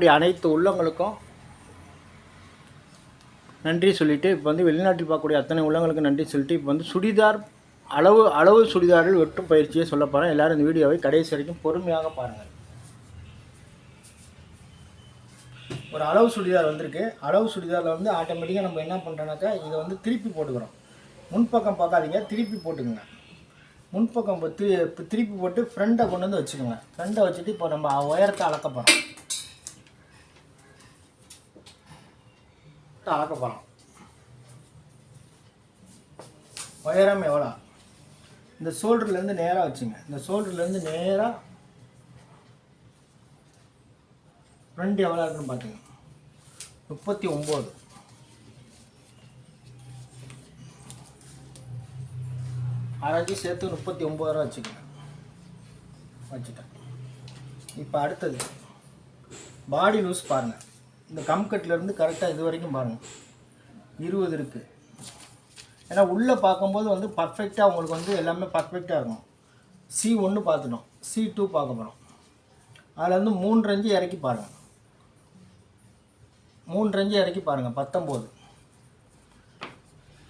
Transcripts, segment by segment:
இருக்கக்கூடிய அனைத்து உள்ளங்களுக்கும் நன்றி சொல்லிட்டு இப்போ வந்து வெளிநாட்டில் பார்க்கக்கூடிய அத்தனை உள்ளங்களுக்கு நன்றி சொல்லிட்டு இப்போ வந்து சுடிதார் அளவு அளவு சுடிதாரில் வெட்டும் பயிற்சியை சொல்ல போகிறேன் எல்லாரும் இந்த வீடியோவை கடைசி வரைக்கும் பொறுமையாக பாருங்கள். ஒரு அளவு சுடிதார் வந்திருக்கு. அளவு சுடிதாரில் வந்து ஆட்டோமேட்டிக்காக நம்ம என்ன பண்ணுறோன்னாக்கா இதை வந்து திருப்பி போட்டுக்கிறோம். முன்பக்கம் பார்க்காதீங்க திருப்பி போட்டுக்கோங்க. முன்பக்கம் இப்போ திரு இப்போ திருப்பி போட்டு ஃப்ரெண்டை கொண்டு வந்து வச்சுக்கோங்க. ஃப்ரெண்டை வச்சுட்டு இப்போ நம்ம உயரத்தை அளக்க போகிறோம் அளக்க போகிறோம் உயரம் எவ்வளோ? இந்த ஷோல்டர்லேருந்து நேராக வச்சுங்க. இந்த ஷோல்டர்லேருந்து நேராக ஃப்ரண்ட் எவ்வளோ இருக்குன்னு பார்த்துங்க முப்பத்தி ஒம்பது. அரைஞ்சி சேர்த்து முப்பத்தி ஒம்பது ரூபா வச்சுக்கோங்க. வச்சுட்டேன். இப்போ அடுத்தது பாடி லூஸ் பாருங்கள் இந்த கம்கட்லேருந்து கரெக்டாக இது வரைக்கும் பாருங்கள் இருபது இருக்குது ஏன்னா உள்ளே பார்க்கும்போது வந்து பர்ஃபெக்டாக உங்களுக்கு வந்து எல்லாமே பர்ஃபெக்டாக இருக்கும் சி ஒன்று பார்த்துட்டோம் சி டூ பார்க்க போகிறோம் அதில் வந்து மூன்று அஞ்சு இறக்கி பாருங்கள் மூன்று அஞ்சு இறக்கி பாருங்கள் பத்தொம்போது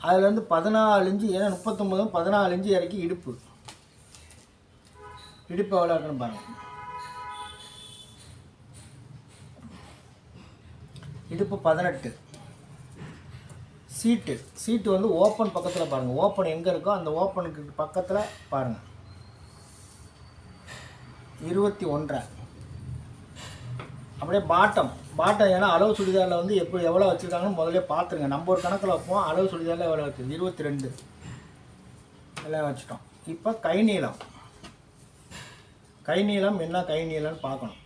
அதில் வந்து பதினாலு இஞ்சு ஏன்னா முப்பத்தொம்போது பதினாலு இஞ்சு இறக்கி இடுப்பு. இடுப்பு எவ்வளோ இருக்குன்னு பாருங்கள் இடுப்பு பதினெட்டு. சீட்டு. சீட்டு வந்து ஓப்பன் பக்கத்தில் பாருங்கள் ஓப்பன் எங்கே இருக்கோ அந்த ஓப்பனுக்கு பக்கத்தில் பாருங்கள் இருபத்தி ஒன்றரை. அப்படியே பாட்டம் பாட்டம் ஏன்னா அளவு சுடிதாரில் வந்து எப்படி எவ்வளோ வச்சுருக்காங்கன்னு முதல்ல பார்த்துருங்க. நம்ம ஒரு கணக்கில் வைப்போம். அளவு சுடிதாரில் எவ்வளோ இருக்குது இருபத்தி ரெண்டு. எல்லாம் வச்சுட்டோம். இப்போ கை நீளம். கை நீளம் என்ன கை நீளம்னு பார்க்கணும்.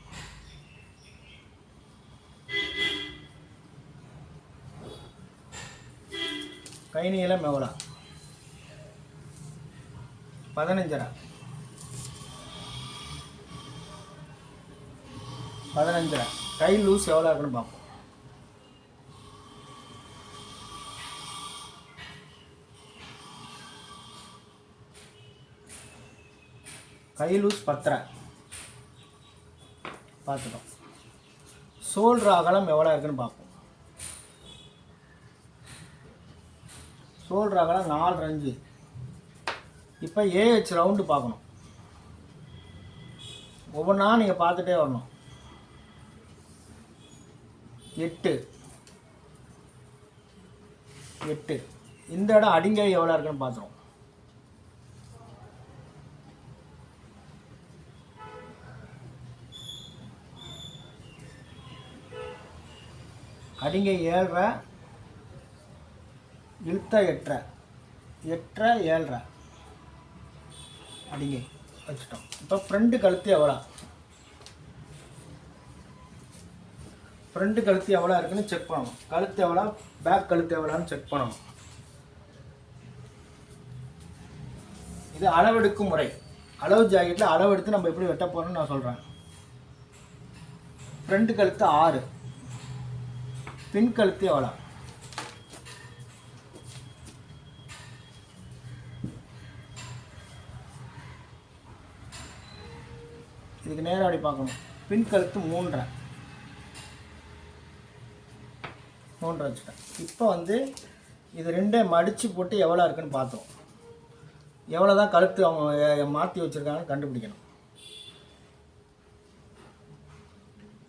கை நீளம் எவ்வளோ பதினஞ்சரை. பதினஞ்சரை. கை லூஸ் எவ்வளோ இருக்குன்னு பார்ப்போம். கை லூஸ் பத்தரை. பார்த்துட்டோம் சோல்டர் அகலம் எவ்வளோ இருக்குன்னு பார்ப்போம். சோல்டர் அகலம் நாலு அஞ்சு இப்போ ஏஹெச் ரவுண்டு பார்க்கணும். ஒவ்வொன்றா நீங்கள் பார்த்துட்டே வரணும். எட்டு. எட்டு. இந்த இடம் அடிங்கை எவ்வளோ இருக்குன்னு பார்த்துருவோம். அடிங்கை ஏழ்ரை. இழுத்த எட்டரை எட்டரை ஏழ்ற. அப்படிங்க வச்சுட்டோம். இப்போ ஃப்ரெண்டு கழுத்து எவ்வளோ? ஃப்ரண்ட் கழுத்து எவ்வளோ இருக்குன்னு செக் பண்ணணும். கழுத்து எவ்வளோ? பேக் கழுத்து எவ்வளோன்னு செக் பண்ணணும். இது அளவெடுக்கும் முறை. அளவு ஜாக்கெட்டில் அளவெடுத்து நம்ம எப்படி வெட்ட போகிறோம்னு நான் சொல்கிறேன் ஃப்ரண்ட் கழுத்து ஆறு. பின் கழுத்து எவ்வளோ? இதுக்கு நேராக அப்படி பார்க்கணும். பின் கழுத்து மூன்றரை. மூன்றரை வச்சுட்டேன். இப்போ வந்து இது ரெண்டே மடித்து போட்டு எவ்வளோ இருக்குன்னு பார்த்தோம். எவ்வளோ தான் கழுத்து அவங்க மாற்றி வச்சுருக்காங்கன்னு கண்டுபிடிக்கணும்.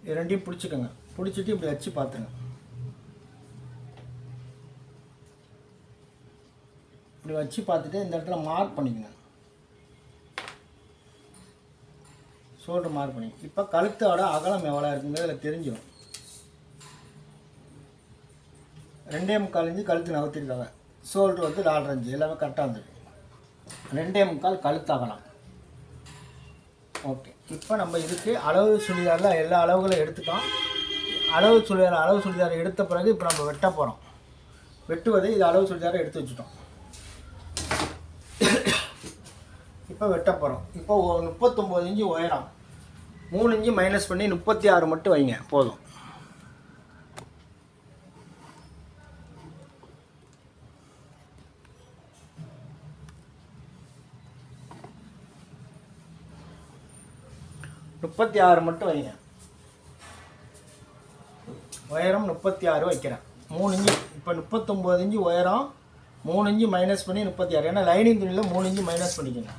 இது ரெண்டையும் பிடிச்சிக்கோங்க. பிடிச்சிட்டு இப்படி வச்சு பார்த்துருங்க. இப்படி வச்சு பார்த்துட்டு இந்த இடத்துல மார்க் பண்ணிக்கோங்க. ஷோல்டர் மார்க் பண்ணி இப்போ கழுத்தோட அகலம் எவ்வளோ இருக்குங்கிறது அதில் தெரிஞ்சிடும் ரெண்டே முக்கால் இஞ்சி கழுத்து நகர்த்திருக்காங்க. ஷோல்டர் வந்து நாலரஞ்சு எல்லாமே கரெக்டாக இருந்தது ரெண்டே முக்கால் கழுத்து அகலம். ஓகே இப்போ நம்ம இதுக்கு அளவு சுடிதாரில் எல்லா அளவுகளும் எடுத்துட்டோம். அளவு சுடிதார் அளவு சுடிதார் எடுத்த பிறகு இப்போ நம்ம வெட்ட போகிறோம் வெட்டுவதை இது அளவு சுடிதாரை எடுத்து வச்சுட்டோம். இப்போ வெட்ட போகிறோம் இப்போ முப்பத்தொம்போது இன்ச்சு உயரம். மூணு இஞ்சு மைனஸ் பண்ணி முப்பத்தி ஆறு மட்டும் வைங்க போதும். முப்பத்தி ஆறு மட்டும் வைங்க. உயரம் முப்பத்தி ஆறு வைக்கிறேன். மூணு இஞ்சி இப்போ முப்பத்தொம்போது இன்ச்சு உயரம் மூணு இஞ்சு மைனஸ் பண்ணி முப்பத்தி ஆறு ஏன்னா லைனிங் துணியில் மூணு இஞ்சு மைனஸ் பண்ணிக்கோங்க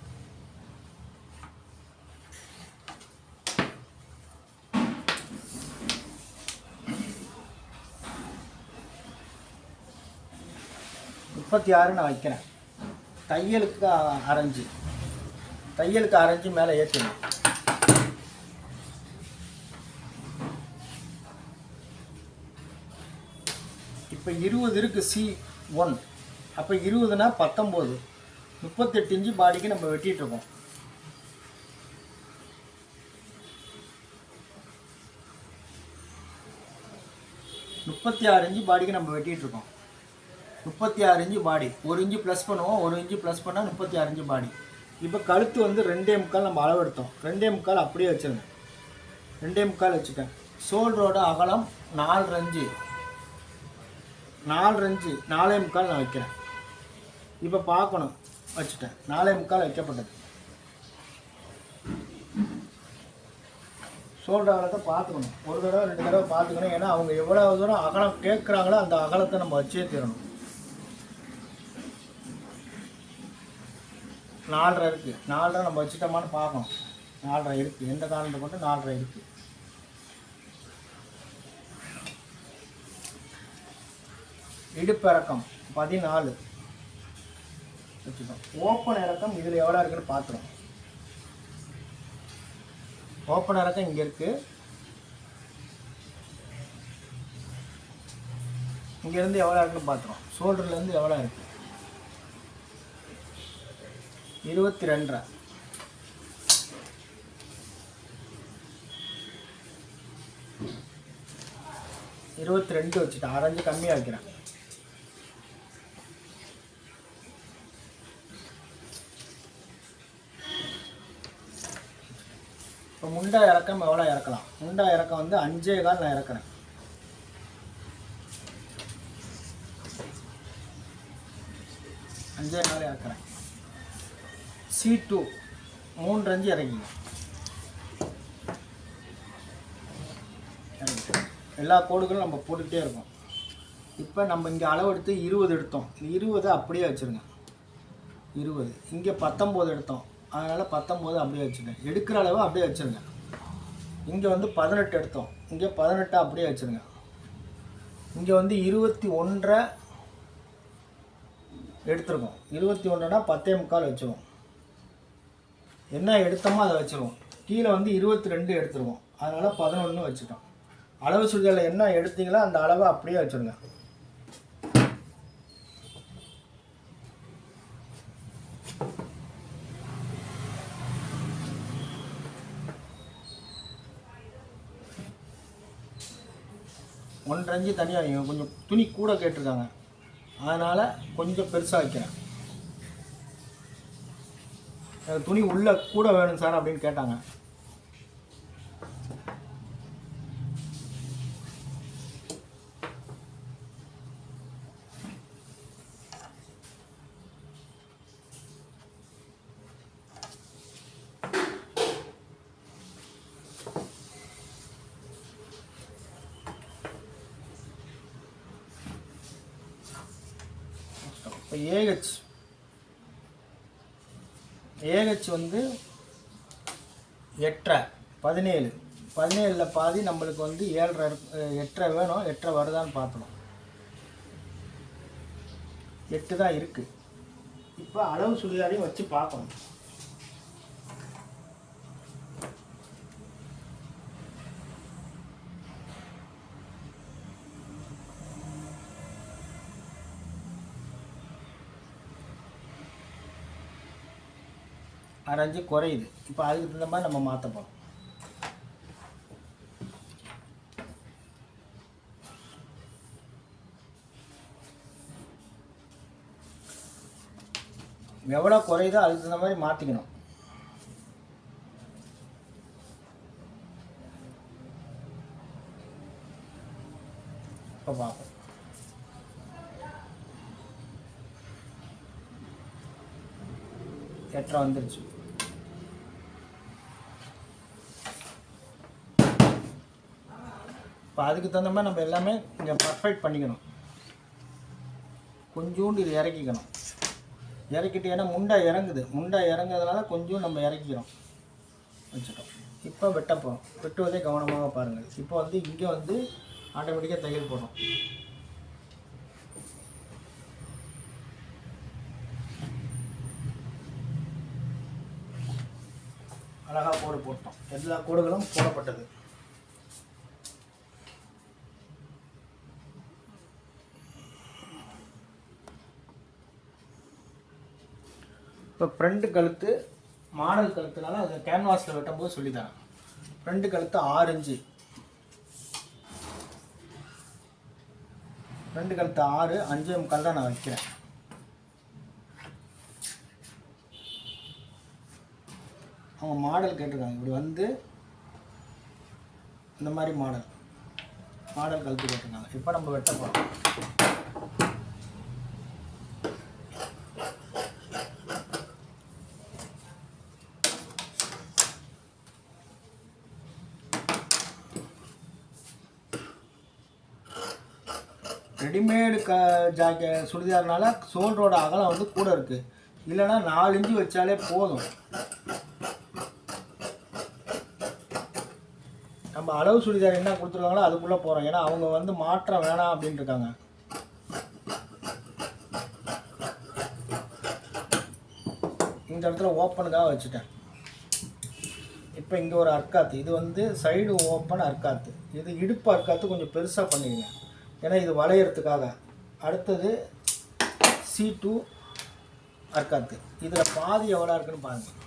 முப்பத்தி ஆறு நான் வைக்கிறேன். தையலுக்கு அ- அரைஞ்சு. தையலுக்கு அரைஞ்சு மேலே ஏற்றணும். இப்போ இருபது இருக்குது சி ஒன் அப்போ இருபதுனா பத்தொம்போது. முப்பத்தெட்டு இன்ச்சு பாடிக்கு நம்ம வெட்டிகிட்ருக்கோம் முப்பத்தி ஆறு இன்ச்சு பாடிக்கு நம்ம வெட்டிகிட்ருக்கோம் இருக்கோம். முப்பத்தி ஆறு இன்ச்சு பாடி ஒரு இன்ச்சு ப்ளஸ் பண்ணுவோம் ஒரு இன்ச்சு ப்ளஸ் பண்ணால் முப்பத்தி ஆறு இன்ச்சு பாடி இப்போ கழுத்து வந்து ரெண்டே முக்கால் நம்ம அளவெடுத்தோம். ரெண்டே முக்கால் அப்படியே வச்சிருங்க ரெண்டே முக்கால் வச்சுட்டேன். ஷோல்டரோட அகலம் நாலு ரஞ்சு நாலு ரஞ்சு நாலே முக்கால் நான் வைக்கிறேன். இப்போ பார்க்கணும். வச்சுட்டேன். நாலே முக்கால் வைக்கப்பட்டது. ஷோல்டர் அகலத்தை பார்த்துக்கணும். ஒரு தடவை ரெண்டு தடவை பார்த்துக்கணும். ஏன்னா அவங்க எவ்வளோ தூரம் அகலம் கேட்குறாங்களோ அந்த அகலத்தை நம்ம வச்சே தீரணும். நாலரை இருக்குது நாலரை நம்ம வச்சுட்டோமான்னு பார்க்கணும். நாலரை இருக்குது எந்த காரணத்தை கொண்டு நாலரை இருக்குது இடுப்பிறக்கம் பதினாலு. வச்சுட்டோம் ஓப்பன் இறக்கம் இதில் எவ்வளோ இருக்குன்னு பார்த்துரும் ஓப்பன் இறக்கம் இங்கே இருக்குது இங்கேருந்து எவ்வளோ இருக்குன்னு பார்த்துரும் ஷோல்டர்லேருந்து எவ்வளோ இருக்குது இருபத்தி ரெண்டரை இருபத்தி ரெண்டு வச்சுட்டேன். அரைஞ்சு கம்மியாக வைக்கிறேன் இப்போ முண்டா இறக்கம் எவ்வளோ இறக்கலாம்? முண்டா இறக்கம் வந்து அஞ்சே கால் நான் இறக்குறேன். அஞ்சே கால் இறக்குறேன். சி டூ மூன்று அஞ்சு இறங்கிங்க. எல்லா கோடுகளும் நம்ம போட்டுக்கிட்டே இருக்கோம். இப்போ நம்ம இங்கே அளவெடுத்து இருபது எடுத்தோம். இருபது அப்படியே வச்சுருங்க. இருபது. இங்கே பத்தொம்போது எடுத்தோம். அதனால் பத்தொம்போது அப்படியே வச்சுருங்க. எடுக்கிற அளவு அப்படியே வச்சுருங்க. இங்கே வந்து பதினெட்டு எடுத்தோம். இங்கே பதினெட்டு அப்படியே வச்சுருங்க. இங்கே வந்து இருபத்தி ஒன்றரை எடுத்துருக்கோம். இருபத்தி ஒன்றுனா பத்தே முக்கால் வச்சுருவோம். என்ன எடுத்தோமோ அதை வச்சுருவோம். கீழே வந்து இருபத்தி ரெண்டு எடுத்துருவோம். அதனால் பதினொன்று வச்சுட்டோம். அளவு சுடிதாரில் என்ன எடுத்தீங்களோ அந்த அளவை அப்படியே வச்சுருங்க. ஒன்றரை தனியாக வைங்க. கொஞ்சம் துணி கூட கேட்டிருக்காங்க. அதனால் கொஞ்சம் பெருசாக வைக்கிறேன். துணி உள்ள கூட வேணும் சார் அப்படின்னு கேட்டாங்க. ஏஹெச் ஏஹெச் வந்து எட்டரை பதினேழு. பதினேழில் பாதி நம்மளுக்கு வந்து ஏழரை எட்டரை வேணும் எட்டரை வருதான்னு பார்க்கணும். எட்டு தான் இருக்குது இப்போ அளவு சுடிதாரையும் வச்சு பார்க்கணும். அரைஞ்சு குறையுது. இப்போ அதுக்கு தகுந்த மாதிரி நம்ம மாற்ற போகிறோம் எவ்வளோ குறையுதோ அதுக்கு தகுந்த மாதிரி மாற்றிக்கணும் இப்போ பார்ப்போம். எட்டரை வந்துருச்சு. இப்போ அதுக்கு தகுந்த மாதிரி நம்ம எல்லாமே இங்கே பர்ஃபெக்ட் பண்ணிக்கணும். கொஞ்சோண்டு இது இறக்கிக்கணும். இறக்கிட்டு ஏன்னா முண்டை இறங்குது. முண்டை இறங்குறதுனால கொஞ்சம் நம்ம இறக்கிக்கிறோம் வச்சுட்டோம். இப்போ வெட்ட போகிறோம் வெட்டுவதே கவனமாக பாருங்கள். இப்போ வந்து இங்கே வந்து ஆட்டோமேட்டிக்காக தையல் போடுறோம். அழகாக கோடு போட்டோம். எல்லா கோடுகளும் போடப்பட்டது. இப்போ ஃப்ரெண்டு கழுத்து மாடல் கழுத்துனால அதை கேன்வாஸில் வெட்டும்போது சொல்லித்தரேன். ஃப்ரெண்டு கழுத்து ஆறு இன்ச்சு ஃப்ரெண்டு கழுத்து ஆறு அஞ்சே முக்கால் தான் நான் வைக்கிறேன். அவங்க மாடல் கேட்டிருக்காங்க. இப்படி வந்து இந்த மாதிரி மாடல் மாடல் கழுத்து கேட்டிருக்காங்க. இப்போ நம்ம வெட்ட போகிறோம் க ஜாக்கெ சுடிதார்னால சோல்ரோட அகலம் வந்து கூட இருக்குது இல்லைன்னா நாலு இன்ச்சு வச்சாலே போதும். நம்ம அளவு சுடிதார் என்ன கொடுத்துருக்காங்களோ அதுக்குள்ளே போகிறோம் ஏன்னா அவங்க வந்து மாற்றம் வேணாம் அப்படின்ட்டு இருக்காங்க இந்த இடத்துல ஓப்பனுக்காக வச்சுட்டேன். இப்போ இங்கே ஒரு அர்க்காத்து இது வந்து சைடு ஓப்பன் அர்க்காத்து இது இடுப்பு அர்க்காத்து கொஞ்சம் பெருசாக பண்ணிடுங்க. ஏன்னா இது வளையிறதுக்காக. அடுத்தது சி டூ அர்க்காத்து. இதில் பாதி எவ்வளோ இருக்குன்னு பாருங்கள்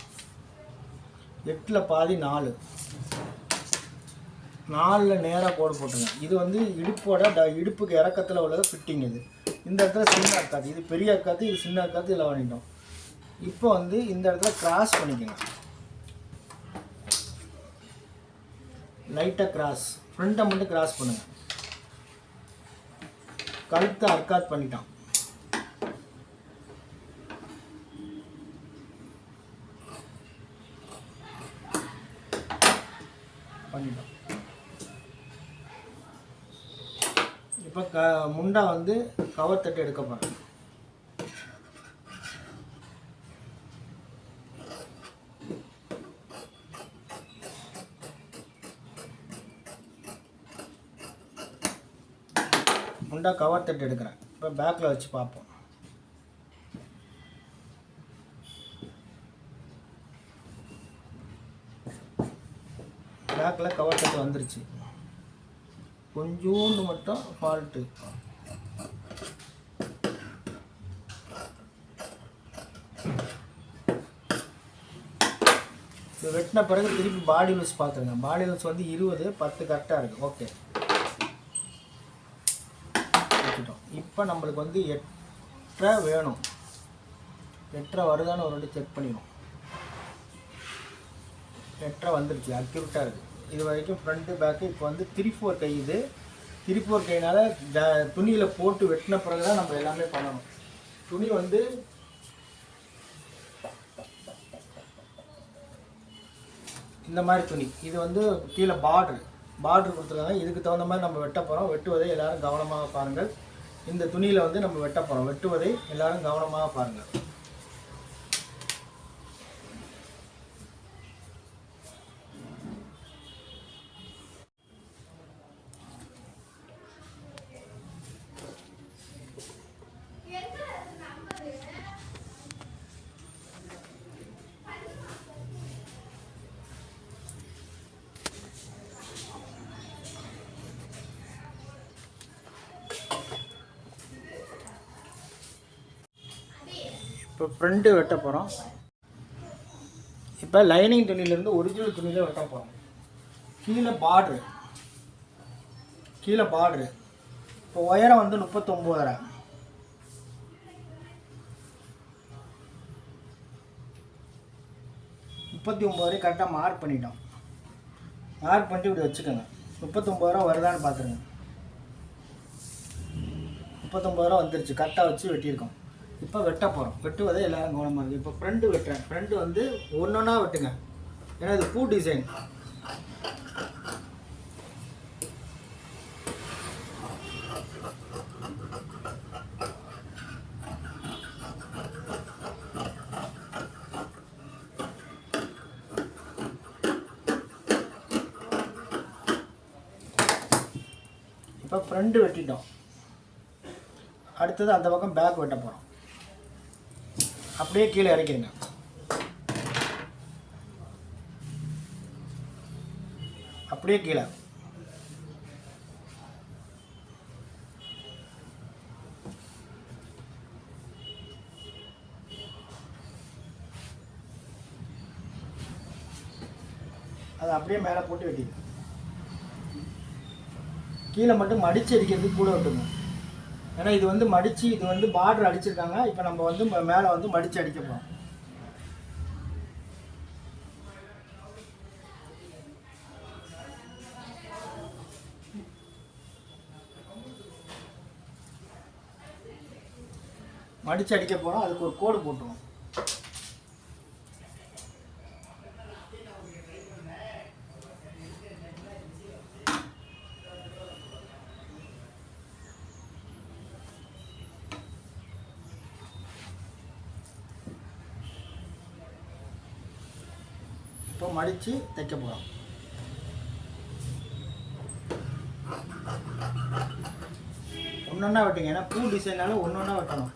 எட்டில் பாதி நாலு. நாலில் நேராக கோடு போட்டுங்க இது வந்து இடுப்போட ட இடுப்புக்கு இறக்கத்தில் உள்ளது ஃபிட்டிங் இது. இந்த இடத்துல சின்ன அர்க்காத்து. இது பெரிய அர்க்காத்து இது சின்ன அர்க்காத்து இதில் பண்ணிட்டோம் இப்போ வந்து இந்த இடத்துல கிராஸ் பண்ணிக்கோங்க. லைட்டாக கிராஸ் ஃப்ரண்ட்டை மட்டும் கிராஸ் பண்ணுங்கள் கழுத்தை அர்க்காத் பண்ணிட்டான். பண்ணிட்டோம் இப்போ க முண்டா வந்து கவர் தட்டு எடுக்க போகிறேன் முண்டா கவர் தட்டு எடுக்கிறேன். இப்போ பேக்கில் வச்சு பார்ப்போம். பேக்கில் கவர் தட்டு வந்துருச்சு. கொஞ்சோண்டு மட்டும் ஃபால்ட்டு வெட்டின பிறகு திருப்பி பாடி லூஸ் பார்த்துருங்க. பாடி லூஸ் வந்து இருபது பத்து கரெக்டாக இருக்குது ஓகே வச்சுட்டோம் இப்போ நம்மளுக்கு வந்து எட்டரை வேணும். எட்டரை வருதான்னு ஒரு வாட்டி செக் பண்ணிடும் எட்டரை வந்துருச்சு அக்யூரட்டாக இருக்குது இது வரைக்கும் ஃப்ரண்ட்டு பேக்கு இப்போ வந்து த்ரீ ஃபோர் கை இது. த்ரீ ஃபோர் கைனால் ஜ துணியில் போட்டு வெட்டின பிறகு தான் நம்ம எல்லாமே பண்ணணும். துணி வந்து இந்த மாதிரி துணி. இது வந்து கீழே பார்டர் பார்டர் கொடுத்துருக்காங்க. இதுக்கு தகுந்த மாதிரி நம்ம வெட்ட போகிறோம் வெட்டுவதை எல்லோரும் கவனமாக பாருங்கள். இந்த துணியில் வந்து நம்ம வெட்ட போகிறோம் வெட்டுவதை எல்லாரும் கவனமாக பாருங்கள். இப்போ ஃப்ரண்ட்டு வெட்ட போகிறோம் இப்போ லைனிங் துணியிலேருந்து ஒரிஜினல் துணியில் வெட்ட போகிறோம் கீழே பார்ட்ரு கீழே பார்ட்ரு இப்போ உயரம் வந்து முப்பத்தொம்போதரை. முப்பத்தி ஒம்பது ரூபாய் கரெக்டாக மார்க் பண்ணிட்டோம். மார்க் பண்ணிட்டு இப்படி வச்சுக்கோங்க. முப்பத்தொம்பது ரூபா வருதான்னு பார்த்துருங்க. முப்பத்தொம்பது ரூபா வந்துருச்சு கரெக்டாக வச்சு வெட்டியிருக்கோம். இப்போ வெட்ட போகிறோம் வெட்டுவதே எல்லோரும் கவனமாக இருக்குது இப்போ ஃப்ரெண்டு வெட்டுறேன். ஃப்ரெண்டு வந்து ஒன்று வெட்டுங்க. ஏன்னா இது பூ டிசைன் இப்போ ஃப்ரெண்டு வெட்டிட்டோம். அடுத்தது அந்த பக்கம் பேக் வெட்ட போகிறோம் அப்படியே கீழே இறக்கிடுங்க. அப்படியே கீழே. அதை அப்படியே மேலே போட்டு வெட்டிடுங்க. கீழே மட்டும் மடிச்சு அடிக்கிறதுக்கு கூட விட்டுங்க ஏன்னா இது வந்து மடித்து இது வந்து பார்டர் அடிச்சிருக்காங்க. இப்போ நம்ம வந்து மேலே வந்து மடித்து அடிக்க போகிறோம் மடித்து அடிக்க போகிறோம் அதுக்கு ஒரு கோடு போட்டுருவோம். இப்போ மடித்து தைக்க போகிறோம் ஒன்றா வெட்டுங்க. ஏன்னா பூ டிசைனால ஒன்று ஒன்றா வெட்டணும்.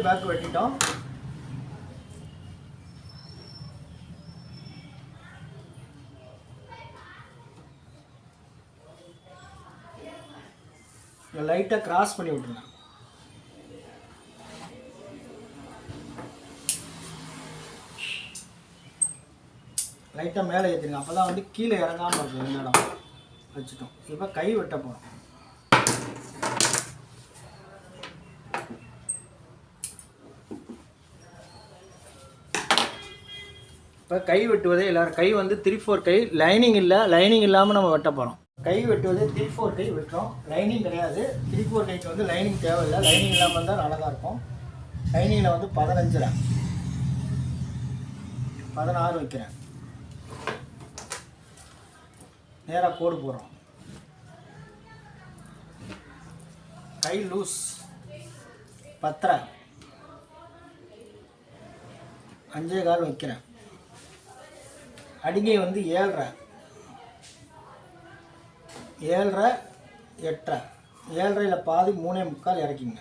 இப்போ பேக் வெட்டிட்டோம். லைட்டாக கிராஸ் பண்ணி விட்டுருங்க. லைட்டாக மேலே ஏற்றிருங்க அப்போ தான் வந்து கீழே இறங்காமல் இருக்கும் இந்த இடம். வச்சுட்டோம். இப்போ கை வெட்ட போகிறோம் இப்போ கை வெட்டுவதே எல்லாரும் கை வந்து த்ரீ ஃபோர் கை லைனிங் இல்லை லைனிங் இல்லாமல் நம்ம வெட்ட போகிறோம் கை வெட்டுவதே த்ரீ ஃபோர் கை வெட்டுறோம். லைனிங் கிடையாது. த்ரீ ஃபோர் கைக்கு வந்து லைனிங் தேவையில்லை. லைனிங் இல்லாமல் இருந்தால் அழகாக இருக்கும். லைனிங்கில் வந்து பதினஞ்சில். பதினாறு வைக்கிறேன். நேராக கோடு போடுறோம். கை லூஸ் பத்தரை. அஞ்சே கால் வைக்கிறேன். அடிகை வந்து ஏழ்ரை. ஏழ்ரை எட்டரை. ஏழ்ரையில் பாதி மூணே முக்கால் இறக்கிங்க.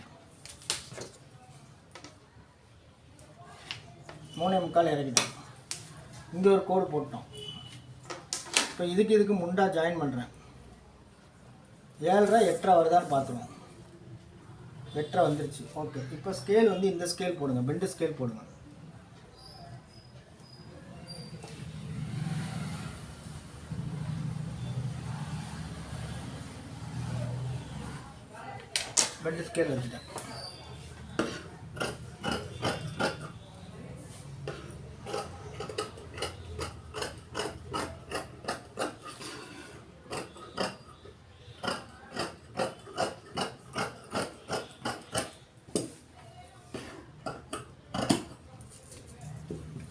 மூணே முக்கால் இறக்கிட்டோம். இங்கே ஒரு கோடு போட்டோம். இப்போ இதுக்கு இதுக்கு முண்டா ஜாயின் பண்ணுறேன் ஏழ்ரை எட்டரை வருதான்னு பார்த்துருவோம். எட்டரை வந்துருச்சு. ஓகே இப்போ ஸ்கேல் வந்து இந்த ஸ்கேல் போடுங்க. பெண்டு ஸ்கேல் போடுங்க. பெண்டு ஸ்கேல் வச்சுட்டேன்.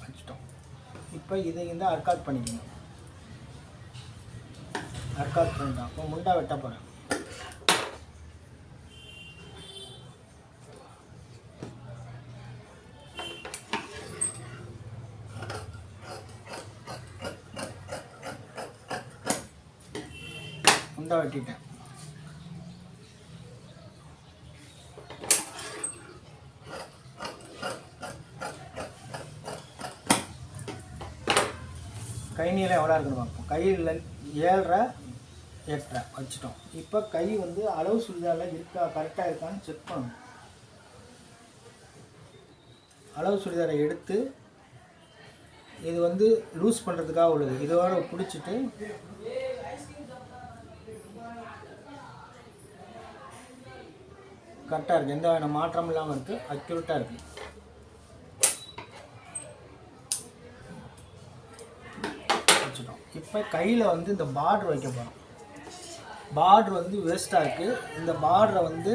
வச்சுட்டோம். இப்போ இதை இந்த அர்க்காட் பண்ணிக்கணும். அர்க்காட் பண்ணிட்டோம் அப்போ முண்டா வெட்ட போகிறேன் முண்டா வெட்டிட்டேன் கை நீளம் எவ்வளோ இருக்குன்னு பார்ப்போம். கையில் ஏழரை எட்டரை வச்சுட்டோம். இப்போ கை வந்து அளவு சுடிதாரில் இருக்கா கரெக்டாக இருக்கான்னு செக் பண்ணணும். அளவு சுடிதாரை எடுத்து இது வந்து லூஸ் பண்ணுறதுக்காக உள்ளது. இதோட பிடிச்சிட்டு கரெக்டாக இருக்குது எந்த மாற்றமும் இல்லாமல் இருக்குது அக்யூரேட்டாக இருக்குது இப்போ கையில் வந்து இந்த பார்டர் வைக்க போகிறோம் பார்டர் வந்து வேஸ்ட்டாக இருக்குது இந்த பார்டரை வந்து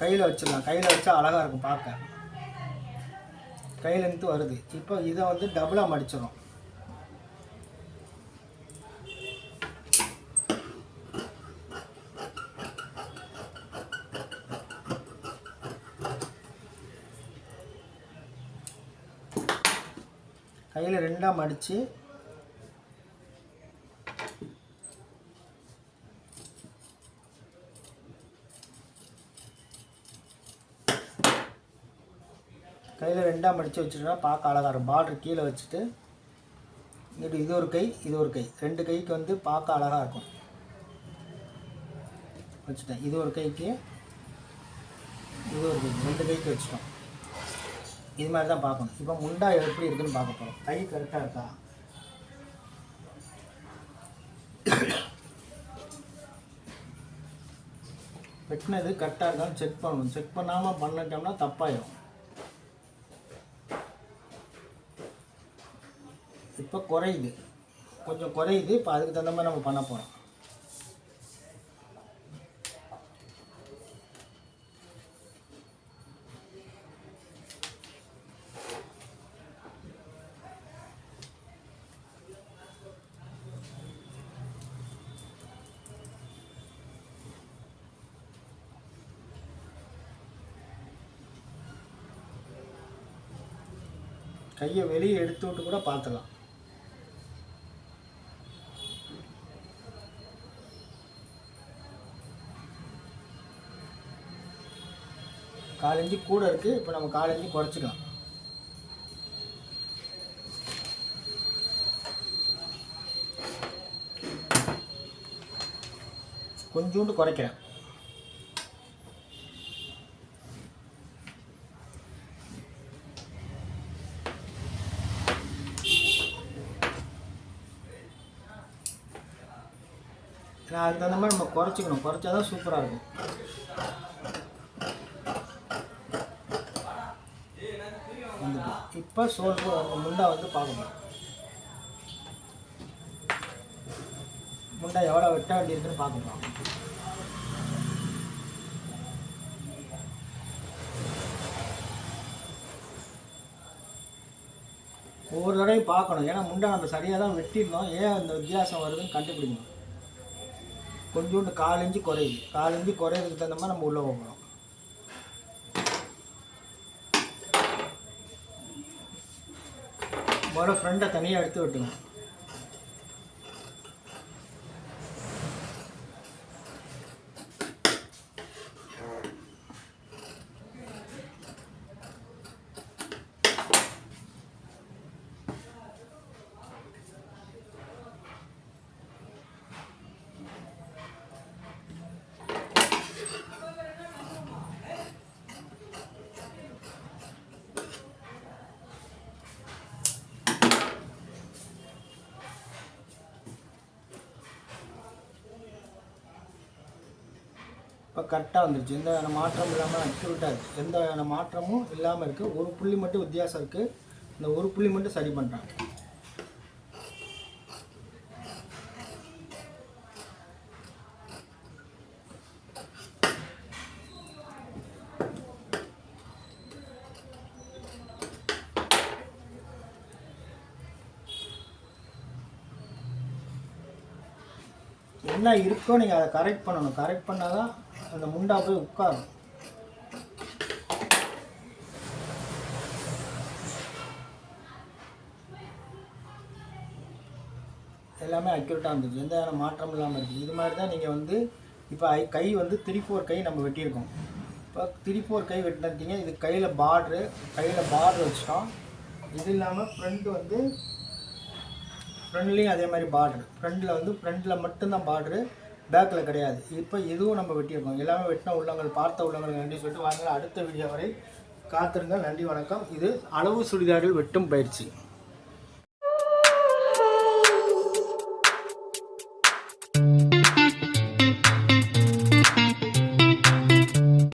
கையில் வச்சிடலாம். கையில் வச்சா அழகாக இருக்கும் பார்க்க. கையிலேருந்து வருது. இப்போ இதை வந்து டபுளாக மடிச்சிடும் கையில் மடித்து கையில் ரெண்டாக மடித்து வச்சுட்டா பார்க்க அழகாக இருக்கும். பார்டர் கீழே வச்சுட்டு இங்கிட்டு இது ஒரு கை இது ஒரு கை. ரெண்டு கைக்கு வந்து பார்க்க அழகாக இருக்கும். வச்சுட்டேன். இது ஒரு கைக்கு இது ஒரு கை ரெண்டு கைக்கு வச்சுட்டோம். இது மாதிரி தான் பார்க்கணும். இப்போ முண்டா எப்படி இருக்குன்னு பார்க்க போகிறோம் கை கரெக்டாக இருக்கா? வெட்டினது கரெக்டாக இருக்கான்னு செக் பண்ணணும். செக் பண்ணாமல் பண்ணிட்டோம்னா தப்பாயிடும் இப்போ குறையுது. கொஞ்சம் குறையுது. இப்போ அதுக்கு தகுந்த மாதிரி நம்ம பண்ண போகிறோம் கையை வெளியே எடுத்து விட்டு கூட பார்த்துக்கலாம். காலஞ்சி கூட இருக்குது இப்போ நம்ம காலஞ்சி குறைச்சிக்கலாம். கொஞ்சோண்டு குறைக்கிறேன் ஏன்னா அதுக்கு தகுந்த மாதிரி நம்ம குறைச்சிக்கணும். குறைச்சா தான் சூப்பராக இருக்கும். இப்போ சோல் முண்டா வந்து பார்க்கணும். முண்டா எவ்வளோ வெட்ட வேண்டியிருக்குன்னு பார்க்கணும். ஒவ்வொரு தடவையும் பார்க்கணும். ஏன்னா முண்டை நம்ம சரியாக தான் வெட்டிடணும். ஏன் அந்த வித்தியாசம் வருதுன்னு கண்டுபிடிக்கணும். கொஞ்சோண்டு கால் இஞ்சி குறையுது கால் இஞ்சி குறையிறதுக்கு தகுந்த மாதிரி நம்ம உள்ளே போகணும் முதல்ல ஃப்ரெண்டை தனியாக எடுத்து விட்டுங்க. கரெக்டாக வந்துருச்சு. எந்த வகையான மாற்றம் இல்லாமல் அக்யூரேட்டாக இருக்குது எந்த வகையான மாற்றமும் இல்லாமல் இருக்குது ஒரு புள்ளி மட்டும் வித்தியாசம் இருக்குது இந்த ஒரு புள்ளி மட்டும் சரி பண்ணுறாங்க என்ன இருக்கோ நீங்கள் அதை கரெக்ட் பண்ணணும். கரெக்ட் பண்ணால் தான் அந்த முண்டா போய் உட்காரும். எல்லாமே அக்யூரேட்டாக இருந்துச்சு. எந்த வித மாற்றம் இல்லாமல் இருக்குது இது மாதிரி தான் நீங்கள் வந்து இப்போ கை வந்து த்ரீ ஃபோர் கை நம்ம வெட்டியிருக்கோம். இப்போ த்ரீ ஃபோர் கை வெட்டினீங்க இது கையில் பார்ட்ரு கையில் பார்ட்ரு வச்சிட்டோம். இது இல்லாமல் ஃப்ரண்ட் வந்து ஃப்ரண்ட்லேயும் அதே மாதிரி பார்டர் ஃப்ரண்டில் வந்து ஃப்ரண்டில் மட்டும்தான் பார்டரு பேக்கில் கிடையாது. இப்போ இதுவும் நம்ம வெட்டியிருக்கோம். எல்லாமே வெட்டின உள்ளங்கள் பார்த்த உள்ளங்கள் நன்றி சொல்லிட்டு வாங்க அடுத்த வீடியோ வரை காத்திருங்கள். நன்றி வணக்கம். இது அளவு சுடிதார்கள் வெட்டும் பயிற்சி.